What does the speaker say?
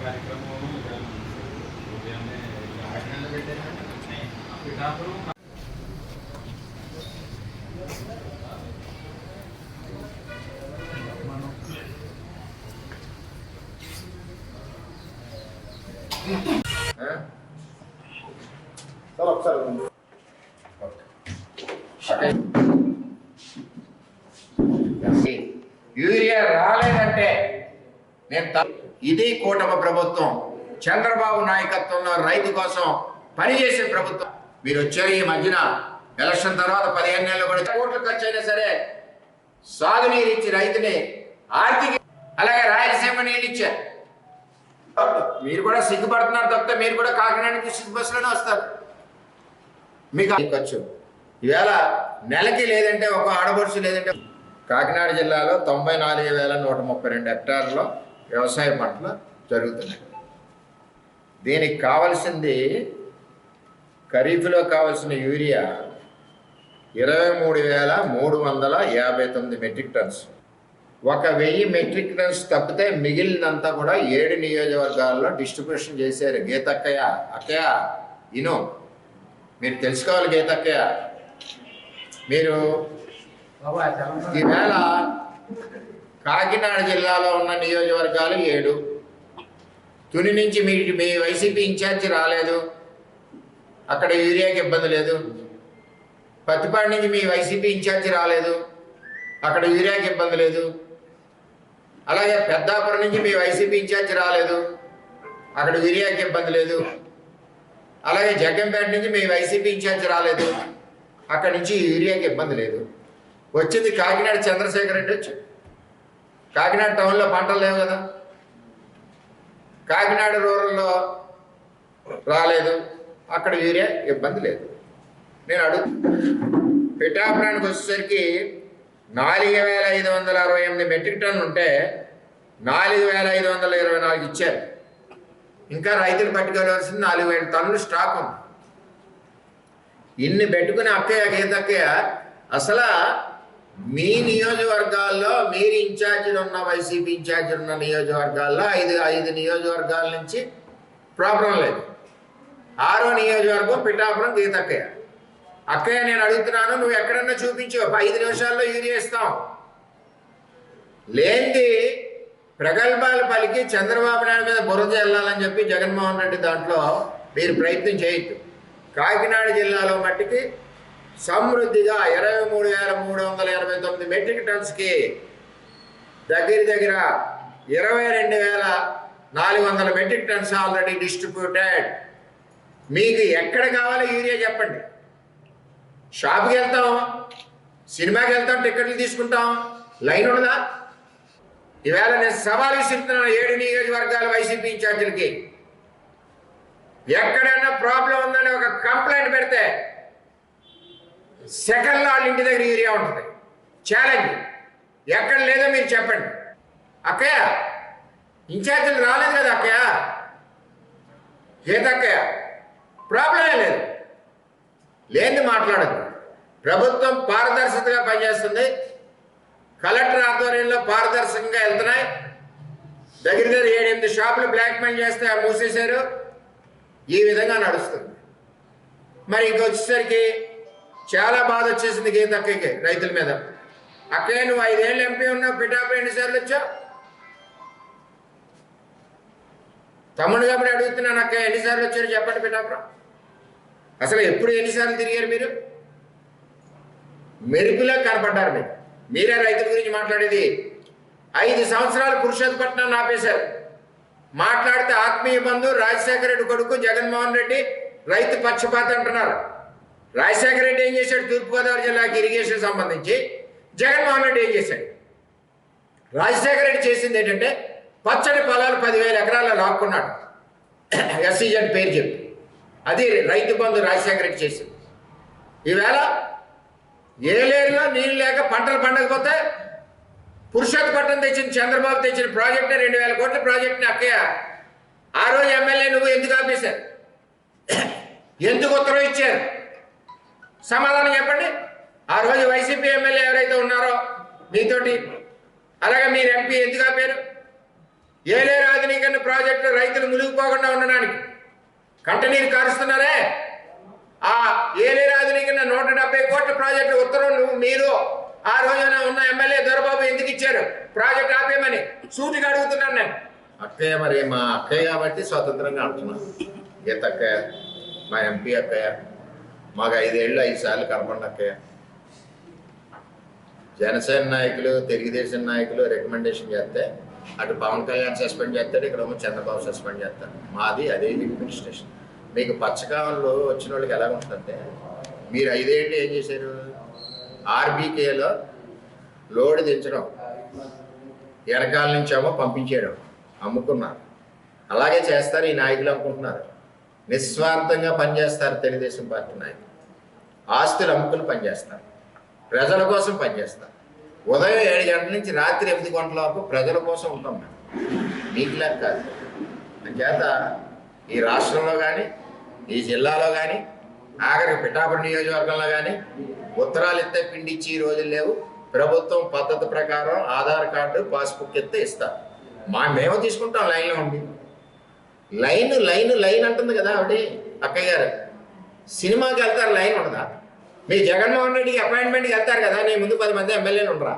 కార్యక్రమం ఉదయాన్నే? పిఠాపురం? సార్ ఒకసారి. యూరియా రాలేదంటే నేను ఇది కూటమి ప్రభుత్వం. చంద్రబాబు నాయకత్వంలో రైతు కోసం పనిచేసే ప్రభుత్వం. మీరు వచ్చారు ఈ మధ్యన. ఎలక్షన్ తర్వాత పదిహేను నెలలు కూడా కోట్లు ఖర్చు అయినా సరే సాగునీరు ఇచ్చి రైతుని ఆర్థిక అలాగే రాయలసీమ నీళ్ళు ఇచ్చారు. మీరు కూడా సిగ్గుపడుతున్నారు తప్పితే మీరు కూడా కాకినాడ నుంచి సిగ్గు బస్సులోనే వస్తారు. మీకు ఖర్చు. ఈవేళ నెలకి లేదంటే ఒక ఆడపడుచు లేదంటే కాకినాడ జిల్లాలో తొంభై నాలుగు వేల నూట ముప్పై రెండు హెక్టార్లో వ్యవసాయ పంటలు జరుగుతున్నాయి. దీనికి కావలసింది ఖరీఫ్లో కావలసిన యూరియా ఇరవై మూడు వేల మూడు వందల యాభై తొమ్మిది మెట్రిక్ టన్స్. ఒక వెయ్యి మెట్రిక్ టన్స్ తప్పితే మిగిలినంతా కూడా ఏడు నియోజకవర్గాల్లో డిస్ట్రిబ్యూషన్ చేశారు గీతక్కయ్య అక్కయ్య ఇను. మీరు తెలుసుకోవాలి గీతక్కయ్య. మీరు ఈవేళ కాకినాడ జిల్లాలో ఉన్న నియోజకవర్గాలు ఏడు. తుని నుంచి మీ మీ వైసీపీ ఇన్ఛార్జి రాలేదు. అక్కడ యూరియాకి ఇబ్బంది లేదు. పత్తిపాడు నుంచి మీ వైసీపీ ఇన్ఛార్జి రాలేదు. అక్కడ యూరియాకి ఇబ్బంది లేదు. అలాగే పెద్దాపురం నుంచి మీ వైసీపీ ఇన్ఛార్జి రాలేదు. అక్కడ యూరియాకి ఇబ్బంది లేదు. అలాగే జగ్గంపేట నుంచి మీ వైసీపీ ఇన్ఛార్జ్ రాలేదు. అక్కడి నుంచి యూరియాకి ఇబ్బంది లేదు. వచ్చింది కాకినాడ చంద్రశేఖర్ రెడ్డి వచ్చి. కాకినాడ టౌన్లో పంటలు లేవు కదా. కాకినాడ రూరల్లో రాలేదు. అక్కడ యూరియా ఇబ్బంది లేదు. నేను అడుగు పిఠాపురానికి వచ్చేసరికి నాలుగు వేల ఐదు వందల అరవై ఎనిమిది మెట్రిక్ టన్ను ఉంటే నాలుగు వేల ఐదు వందల ఇరవై నాలుగు ఇచ్చారు. ఇంకా రైతులు పట్టుకెళ్ళవలసింది నాలుగు వేల టన్నులు స్టాక్ ఉంది. ఇన్ని పెట్టుకుని అక్కయ్య గీతక్కయ్య అసలు మీ నియోజకవర్గాల్లో మీరు ఇన్ఛార్జీలు ఉన్న వైసీపీ ఇన్ఛార్జీలు ఉన్న నియోజకవర్గాల్లో ఐదు ఐదు నియోజకవర్గాల నుంచి ప్రాబ్లం లేదు. ఆరో నియోజకవర్గం పిఠాపురం గీతక్కయ్య. అక్కయ్య నేను అడుగుతున్నాను నువ్వు ఎక్కడన్నా చూపించు ఐదు నిమిషాల్లో యూరియా ఇస్తాం. లేనిది ప్రగల్భాలు పలికి చంద్రబాబు నాయుడు మీద బురద వెళ్ళాలని చెప్పి జగన్మోహన్ రెడ్డి దాంట్లో మీరు ప్రయత్నం చేయొద్దు. కాకినాడ జిల్లాలో మట్టికి సమృద్ధిగా ఇరవై మూడు వేల మూడు వందల ఎనభై తొమ్మిది మెట్రిక్ టన్స్కి దగ్గర దగ్గర ఇరవై రెండు వేల నాలుగు వందల మెట్రిక్ టన్స్ ఆల్రెడీ డిస్ట్రిబ్యూటెడ్. మీకు ఎక్కడ కావాలో యూరియా చెప్పండి. షాప్కి వెళ్తాం సినిమాకి వెళ్తాం టికెట్లు తీసుకుంటాం. లైన్ ఉండదా? ఈవేళ నేను సవాల్ ఇస్తున్నాను ఏడు నియోజకవర్గాల వైసీపీ ఇన్ఛార్జీలకి. ఎక్కడైనా ప్రాబ్లం ఉందని ఒక కంప్లైంట్ పెడితే సెకండ్ వాళ్ళ ఇంటి దగ్గర యూరియా ఉంటుంది. ఛాలెంజ్ ఎక్కడ లేదో మీరు చెప్పండి. అక్కయ్య ఇన్ఛార్జీలు రాలేదు కదా అక్కయ్య? ఏదక్కయ్య ప్రాబ్లమే లేదు. లేని మాట్లాడదు ప్రభుత్వం పారదర్శకతగా పనిచేస్తుంది. కలెక్టర్ ఆధ్వర్యంలో పారదర్శకంగా వెళ్తున్నాయి. దగ్గర దగ్గర ఏడెనిమిది షాపులు బ్లాక్ మెయిల్ చేస్తే మూసేశారు. ఈ విధంగా నడుస్తుంది. మరి ఇంకొచ్చేసరికి చాలా బాధ వచ్చేసింది గీత అక్కయ్యకి రైతుల మీద. అక్కయ్య నువ్వు ఐదేళ్ళు ఎంపీ ఉన్నావు పిఠాపు ఎన్నిసార్లు వచ్చావు? తమ్ముడు కాబట్టి అడుగుతున్నాను అక్కయ్య ఎన్నిసార్లు వచ్చారు చెప్పండి పిఠాపురం. అసలు ఎప్పుడు ఎన్నిసార్లు తిరిగారు మీరు? మెరుపులా కనపడ్డారు మీరు. మీరే రైతుల గురించి మాట్లాడేది. ఐదు సంవత్సరాలు పురుషోత్పట్నం ఆపేశారు. మాట్లాడితే ఆత్మీయ బంధు రాజశేఖర రెడ్డి కొడుకు జగన్మోహన్ రెడ్డి రైతు పక్షపాత అంటున్నారు. రాజశేఖర రెడ్డి ఏం చేశాడు? తూర్పుగోదావరి జిల్లాకి ఇరిగేషన్ సంబంధించి జగన్మోహన్ రెడ్డి ఏం చేశాడు? రాజశేఖర రెడ్డి చేసింది ఏంటంటే పచ్చడి పొలాలు పదివేల ఎకరాల్లో లాక్కున్నాడు. ఎస్సీజెడ్ పేరు చెప్పి. అది రైతు బంధు రాజశేఖర రెడ్డి చేసింది. ఈవేళ ఏలేరులో నీళ్ళు లేక పంటలు పండకపోతే పురుషోత్పట్నం తెచ్చిన చంద్రబాబు తెచ్చిన ప్రాజెక్ట్ రెండు వేల కోట్ల ప్రాజెక్ట్ని అక్కయ్య ఆ రోజు ఎమ్మెల్యే నువ్వు ఎందుకు ఆపేశారు? ఎందుకు ఉత్తరం ఇచ్చారు? సమాధానం చెప్పండి. ఆ రోజు వైసీపీ ఎమ్మెల్యే ఎవరైతే ఉన్నారో మీతోటి అలాగే మీరు ఎంపీ ఎందుకు పేరు? ఏలే రాజనీకరణ ప్రాజెక్టు రైతులు మునిగిపోకుండా ఉండడానికి కంటనీరు కారుస్తున్నారే? ఆ ఏలే రాజనీకరణ నూట డెబ్బై కోట్ల ప్రాజెక్టు ఉత్తరం నువ్వు మీరు ఆ రోజున ఉన్న ఎమ్మెల్యే దొరబాబు ఎందుకు ఇచ్చారు? ప్రాజెక్ట్ ఆపేయమని సూటిగా అడుగుతున్నాను నేను. అక్కయ్య మరి మా అక్కయ్య కాబట్టి స్వతంత్రంగా అంటున్నాను గీత అక్కయ్య మా ఎంపీ అక్కయ్య. మాకు ఐదేళ్ళు ఐదు సార్లు కనపడిన జనసేన నాయకులు తెలుగుదేశం నాయకులు రికమెండేషన్ చేస్తే అటు పవన్ కళ్యాణ్ సస్పెండ్ చేస్తాడు ఇక్కడ చంద్రబాబు సస్పెండ్ చేస్తాడు మాది అదే అడ్మినిస్ట్రేషన్ మీకు పచ్చకాలంలో వచ్చిన వాళ్ళకి ఎలా ఉంటుందంటే మీరు ఐదేళ్ళు ఏం చేశారు? ఆర్బీకేలో లోడ్ దించడం వెనకాల నుంచేమో పంపించేయడం అమ్ముకున్నారు. అలాగే చేస్తారు ఈ నాయకులు అనుకుంటున్నారు. నిస్వార్థంగా పనిచేస్తారు తెలుగుదేశం పార్టీ నాయకులు. ఆస్తులు అమ్ముకుని పనిచేస్తారు. ప్రజల కోసం పనిచేస్తారు. ఉదయం ఏడు గంటల నుంచి రాత్రి ఎనిమిది గంటల వరకు ప్రజల కోసం ఉంటాం మేము. మీకులా కాదు. అంచేత ఈ రాష్ట్రంలో కానీ ఈ జిల్లాలో కానీ ఆఖరి పిఠాపురం నియోజకవర్గంలో కానీ ఉత్తరాలు ఇస్తే పిండి ఇచ్చి ఈ రోజులు లేవు. ప్రభుత్వం పద్ధతి ప్రకారం ఆధార్ కార్డు పాస్బుక్ ఇస్తే ఇస్తారు. మా మేము తీసుకుంటాం లైన్లో ఉండి. లైన్ లైన్ లైన్ అంటుంది కదా ఆవిడ అక్కయ్య గారు. సినిమాకి వెళ్తారు లైన్ ఉండదా మీ జగన్మోహన్ రెడ్డికి అపాయింట్మెంట్కి వెళ్తారు కదా నీ ముందు పది మంది ఎమ్మెల్యేలు ఉండరా